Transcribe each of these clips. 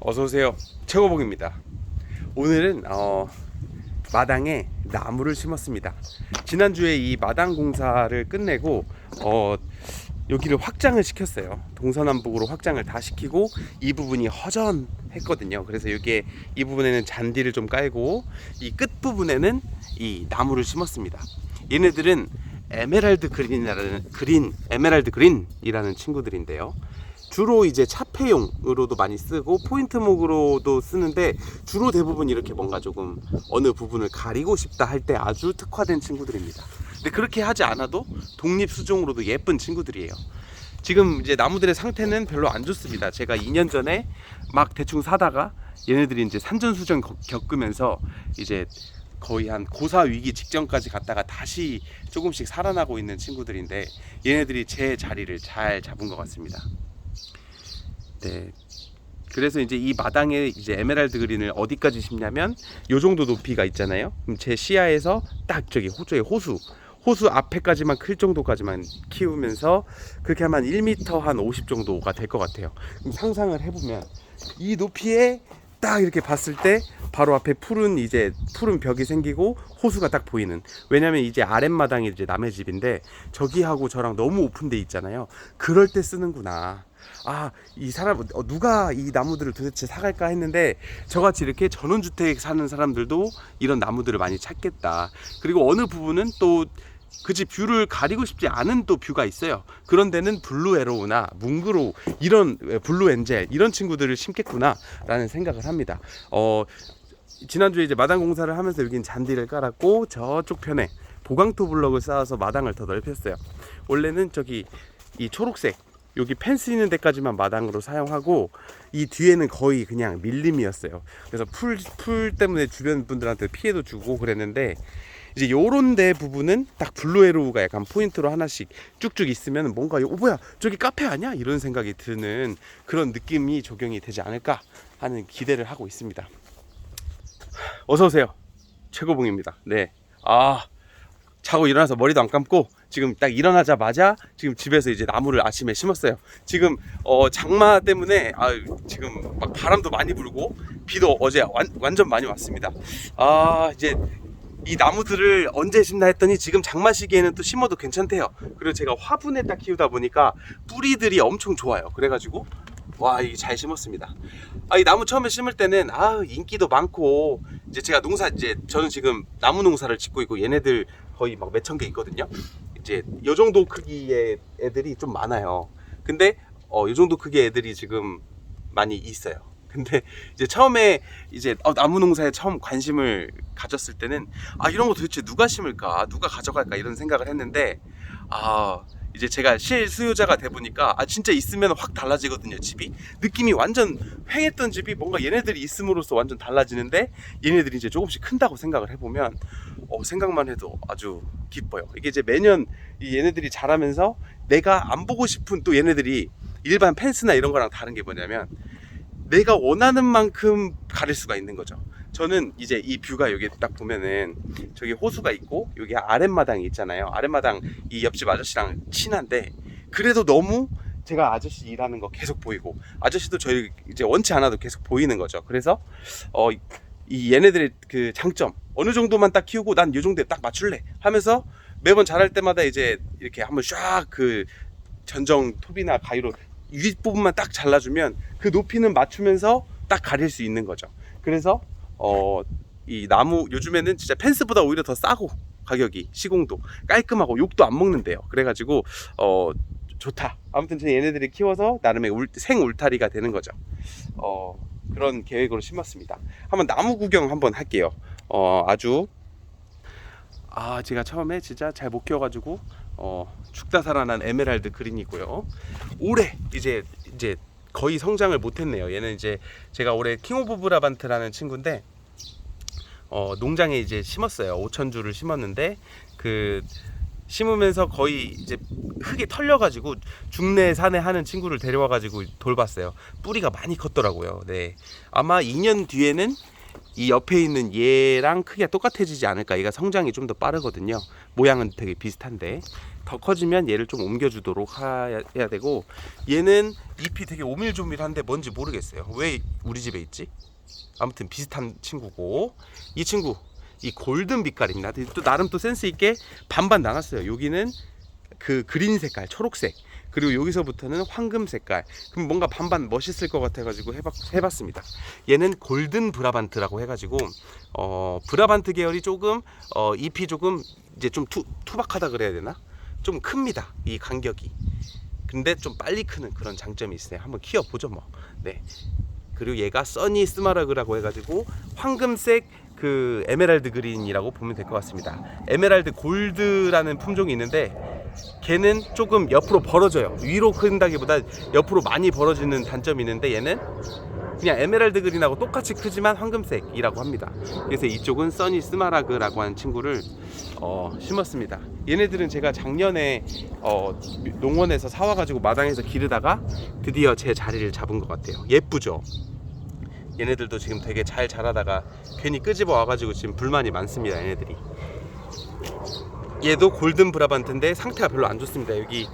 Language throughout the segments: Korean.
어서 오세요. 최고봉입니다. 오늘은 어, 마당에 나무를 심었습니다. 지난주에 이 마당 공사를 끝내고 어, 여기를 확장을 시켰어요. 동서남북으로 확장을 다 시키고 이 부분이 허전했거든요. 그래서 여기에 이 부분에는 잔디를 좀 깔고 이 끝 부분에는 이 나무를 심었습니다. 얘네들은 에메랄드 그린이라는 그린 에메랄드 그린이라는 친구들인데요. 주로 이제 차폐용으로도 많이 쓰고 포인트목으로도 쓰는데 주로 대부분 이렇게 뭔가 조금 어느 부분을 가리고 싶다 할 때 아주 특화된 친구들입니다. 근데 그렇게 하지 않아도 독립 수종으로도 예쁜 친구들이에요. 지금 이제 나무들의 상태는 별로 안 좋습니다. 제가 2년 전에 막 대충 사다가 얘네들이 이제 산전수전 겪- 겪으면서 이제 거의 한 고사 위기 직전까지 갔다가 다시 조금씩 살아나고 있는 친구들인데 얘네들이 제 자리를 잘 잡은 것 같습니다. 네. 그래서 이제 이 마당에 이제 에메랄드 그린을 어디까지 심냐면 요 정도 높이가 있잖아요. 그럼 제 시야에서 딱 저기 호주의 호수 호수 앞에까지만 클 정도까지만 키우면서 그렇게 하면 1m 한 50 정도가 될 것 같아요. 상상을 해보면 이 높이에 딱 이렇게 봤을 때 바로 앞에 푸른 이제 푸른 벽이 생기고 호수가 딱 보이는 왜냐면 이제 아랫마당이 이제 남의 집인데 저기하고 저랑 너무 오픈돼 있잖아요 그럴 때 쓰는구나 아 이 사람 어, 누가 이 나무들을 도대체 사갈까 했는데 저같이 이렇게 전원주택 사는 사람들도 이런 나무들을 많이 찾겠다 그리고 어느 부분은 또그집 뷰를 가리고 싶지 않은 또 뷰가 있어요. 그런 데는 블루 에로우나 뭉그로 이런 블루 엔젤 이런 친구들을 심겠구나라는 생각을 합니다. 어 지난주에 이제 마당 공사를 하면서 여긴 잔디를 깔았고 저쪽 편에 보강토 블럭을 쌓아서 마당을 더 넓혔어요. 원래는 저기 이 초록색 여기 펜스 있는 데까지만 마당으로 사용하고 이 뒤에는 거의 그냥 밀림이었어요. 그래서 풀, 풀 때문에 주변 분들한테 피해도 주고 그랬는데 이제 요런 데 부분은 딱 블루에로우가 약간 포인트로 하나씩 쭉쭉 있으면 뭔가 오 뭐야 저기 카페 아니야 이런 생각이 드는 그런 느낌이 적용이 되지 않을까 하는 기대를 하고 있습니다. 어서 오세요. 최고봉입니다. 네. 아 자고 일어나서 머리도 안 감고 지금 딱 일어나자마자 지금 집에서 이제 나무를 아침에 심었어요. 지금 어 장마 때문에 아 지금 막 바람도 많이 불고 비도 어제 완, 완전 많이 왔습니다. 아 이제 이 나무들을 언제 심나 했더니 지금 장마 시기에는 또 심어도 괜찮대요. 그리고 제가 화분에다 키우다 보니까 뿌리들이 엄청 좋아요. 그래가지고 와 이게 잘 심었습니다. 아 이 나무 처음에 심을 때는 아 인기도 많고 이제 제가 농사 이제 저는 지금 나무 농사를 짓고 있고 얘네들 거의 막 몇천 개 있거든요. 이제 요 정도 크기의 애들이 좀 많아요. 근데 어 요 정도 크기의 애들이 지금 많이 있어요. 근데 이제 처음에 이제 어, 나무 농사에 처음 관심을 가졌을 때는 아 이런 거 도대체 누가 심을까 누가 가져갈까 이런 생각을 했는데 아 이제 제가 실수요자가 돼 보니까 아 진짜 있으면 확 달라지거든요 집이 느낌이 완전 횡했던 집이 뭔가 얘네들이 있음으로써 완전 달라지는데 얘네들이 이제 조금씩 큰다고 생각을 해보면 어, 생각만 해도 아주 기뻐요 이게 이제 매년 이 얘네들이 자라면서 내가 안 보고 싶은 또 얘네들이 일반 펜스나 이런 거랑 다른 게 뭐냐면 내가 원하는 만큼 가릴 수가 있는 거죠. 저는 이제 이 뷰가 여기 딱 보면은 저기 호수가 있고 여기 아랫마당이 있잖아요. 아랫마당 이 옆집 아저씨랑 친한데 그래도 너무 제가 아저씨 일하는 거 계속 보이고 아저씨도 저희 이제 원치 않아도 계속 보이는 거죠. 그래서 어 이 얘네들의 그 장점 어느 정도만 딱 키우고 난요 정도에 딱 맞출래 하면서 매번 자랄 때마다 이제 이렇게 한번 쫙그 전정 톱이나 가위로 윗부분만 딱 잘라주면 그 높이는 맞추면서 딱 가릴 수 있는 거죠. 그래서 어 이 나무 요즘에는 진짜 펜스보다 오히려 더 싸고 가격이 시공도 깔끔하고 욕도 안 먹는데요. 그래가지고 어 좋다. 아무튼 제 얘네들이 키워서 나름의 울, 생 울타리가 되는 거죠. 어 그런 계획으로 심었습니다. 한번 나무 구경 한번 할게요. 어 아주 아 제가 처음에 진짜 잘 못 키워가지고 어 죽다 살아난 에메랄드 그린이고요. 올해 이제 이제 거의 성장을 못했네요. 얘는 이제 제가 올해 킹 오브 브라반트라는 친구인데 어 농장에 이제 심었어요. 5천 주를 심었는데 그 심으면서 거의 이제 흙에 털려가지고 중내 산에 하는 친구를 데려와가지고 돌봤어요. 뿌리가 많이 컸더라고요. 네, 아마 2년 뒤에는 이 옆에 있는 얘랑 크기가 똑같아지지 않을까. 얘가 성장이 좀 더 빠르거든요. 모양은 되게 비슷한데. 더 커지면 얘를 좀 옮겨주도록 하- 해야 되고 얘는 잎이 되게 오밀조밀한데 뭔지 모르겠어요. 왜 우리 집에 있지? 아무튼 비슷한 친구고 이 친구 이 골든 빛깔입니다. 또 나름 또 센스 있게 반반 나눴어요. 여기는 그 그린 색깔, 초록색. 그리고 여기서부터는 황금 색깔. 그럼 뭔가 반반 멋있을 것 같아가지고 해봤, 해봤습니다. 얘는 골든 브라반트라고 해가지고 어 브라반트 계열이 조금 어 잎이 조금 이제 좀 투, 투박하다 그래야 되나? 좀 큽니다. 이 간격이. 근데 좀 빨리 크는 그런 장점이 있어요. 한번 키워 보죠 뭐. 네. 그리고 얘가 써니 스마라그라고 해가지고 황금색 그 에메랄드 그린이라고 보면 될 것 같습니다. 에메랄드 골드라는 품종이 있는데 걔는 조금 옆으로 벌어져요. 위로 큰다기보다 옆으로 많이 벌어지는 단점이 있는데 얘는 그냥 에메랄드 그린하고 똑같이 크지만 황금색이라고 합니다. 그래서 이쪽은 써니 스마라그라고 하는 친구를 어, 심었습니다. 얘네들은 제가 작년에 어, 농원에서 사와가지고 마당에서 기르다가 드디어 제 자리를 잡은 것 같아요. 예쁘죠? 얘네들도 지금 되게 잘 자라다가 괜히 끄집어 와가지고 지금 불만이 많습니다. 얘네들이. 얘도 골든 브라반트인데 상태가 별로 안 좋습니다. 여기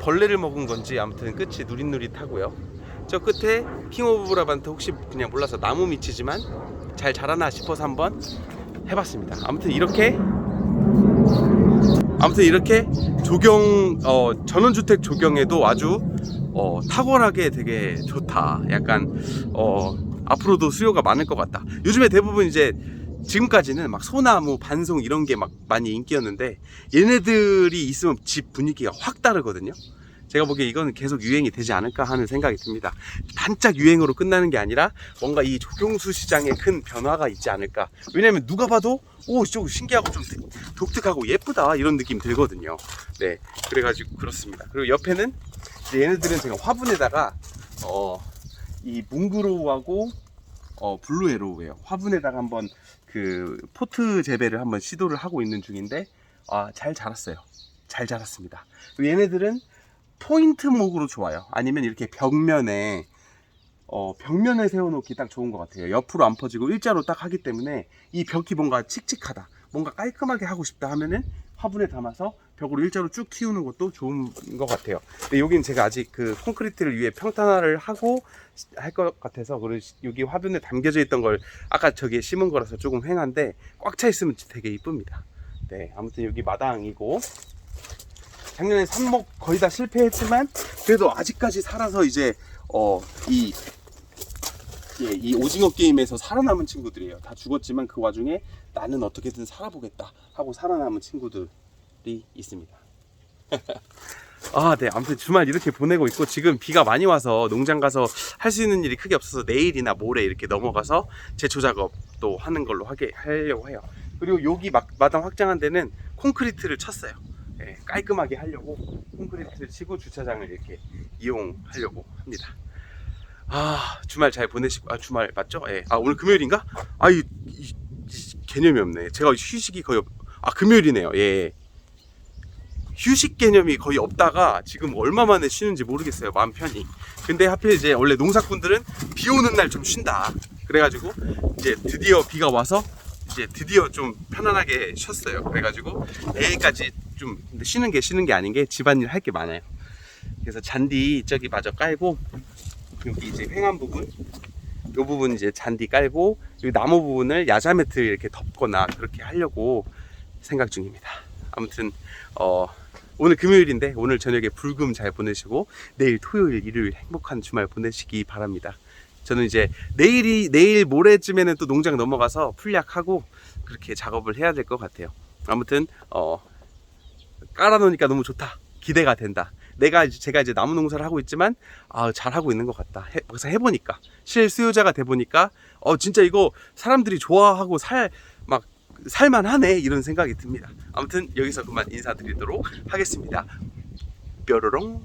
벌레를 먹은 건지 아무튼 끝이 누릿누릿하고요. 저 끝에 킹 오브 브라반트 혹시 그냥 몰라서 나무 밑이지만 잘 자라나 싶어서 한번 해봤습니다. 아무튼 이렇게 아무튼 이렇게 조경 어, 전원주택 조경에도 아주 어, 탁월하게 되게 좋다. 약간 어, 앞으로도 수요가 많을 것 같다. 요즘에 대부분 이제 지금까지는 막 소나무, 반송 이런 게 막 많이 인기였는데 얘네들이 있으면 집 분위기가 확 다르거든요. 제가 보기에 이거는 계속 유행이 되지 않을까 하는 생각이 듭니다. 단짝 유행으로 끝나는 게 아니라 뭔가 이 조경수 시장에 큰 변화가 있지 않을까. 왜냐면 누가 봐도 오, 저거 신기하고 좀 독특하고 예쁘다 이런 느낌 들거든요. 네, 그래가지고 그렇습니다. 그리고 옆에는 얘네들은 제가 화분에다가 어, 이 뭉그로우하고 어, 블루 에로우예요. 화분에다가 한번 그 포트 재배를 한번 시도를 하고 있는 중인데 아, 잘 자랐어요. 잘 자랐습니다. 얘네들은 포인트 목으로 좋아요. 아니면 이렇게 벽면에 어, 벽면에 세워놓기 딱 좋은 것 같아요. 옆으로 안 퍼지고 일자로 딱 하기 때문에 이 벽이 뭔가 칙칙하다, 뭔가 깔끔하게 하고 싶다 하면은 화분에 담아서 벽으로 일자로 쭉 키우는 것도 좋은 것 같아요. 근데 여기는 제가 아직 그 콘크리트를 위에 평탄화를 하고 할 것 같아서 그리고 여기 화분에 담겨져 있던 걸 아까 저기에 심은 거라서 조금 횡한데 꽉 차 있으면 되게 이쁩니다. 네, 아무튼 여기 마당이고 작년에 삽목 거의 다 실패했지만 그래도 아직까지 살아서 이제 어이 예, 이 오징어 게임에서 살아남은 친구들이에요. 다 죽었지만 그 와중에 나는 어떻게든 살아보겠다 하고 살아남은 친구들이 있습니다. 아, 네. 아무튼 주말 이렇게 보내고 있고 지금 비가 많이 와서 농장 가서 할 수 있는 일이 크게 없어서 내일이나 모레 이렇게 넘어가서 제초 작업도 하는 걸로 하게 하려고 해요. 그리고 여기 막, 마당 확장한 데는 콘크리트를 쳤어요. 예, 깔끔하게 하려고 콘크리트를 치고 주차장을 이렇게 이용하려고 합니다. 아 주말 잘 보내시고 아 주말 맞죠? 예. 아 오늘 금요일인가? 아이 이, 이 개념이 없네. 제가 휴식이 거의 없... 아 금요일이네요. 예. 휴식 개념이 거의 없다가 지금 얼마 만에 쉬는지 모르겠어요. 마음 편히. 근데 하필 이제 원래 농사꾼들은 비 오는 날 좀 쉰다. 그래가지고 이제 드디어 비가 와서 이제 드디어 좀 편안하게 쉬었어요. 그래가지고 내일까지 좀 쉬는 게 쉬는 게 아닌 게 집안일 할 게 많아요. 그래서 잔디 저기 마저 깔고 여기 이제 횡한 부분 이 부분 이제 잔디 깔고 여기 나무 부분을 야자 매트 이렇게 덮거나 그렇게 하려고 생각 중입니다. 아무튼 어 오늘 금요일인데 오늘 저녁에 불금 잘 보내시고 내일 토요일 일요일 행복한 주말 보내시기 바랍니다. 저는 이제 내일이 내일 모레쯤에는 또 농장 넘어가서 풀약하고 그렇게 작업을 해야 될 것 같아요. 아무튼 어 깔아놓으니까 너무 좋다. 기대가 된다. 내가 제가 이제 나무 농사를 하고 있지만 아 잘 하고 있는 것 같다. 해, 막상 해보니까 실 수요자가 돼 보니까 어 진짜 이거 사람들이 좋아하고 살 막 살만하네 이런 생각이 듭니다. 아무튼 여기서 그만 인사드리도록 하겠습니다. 뾰로롱.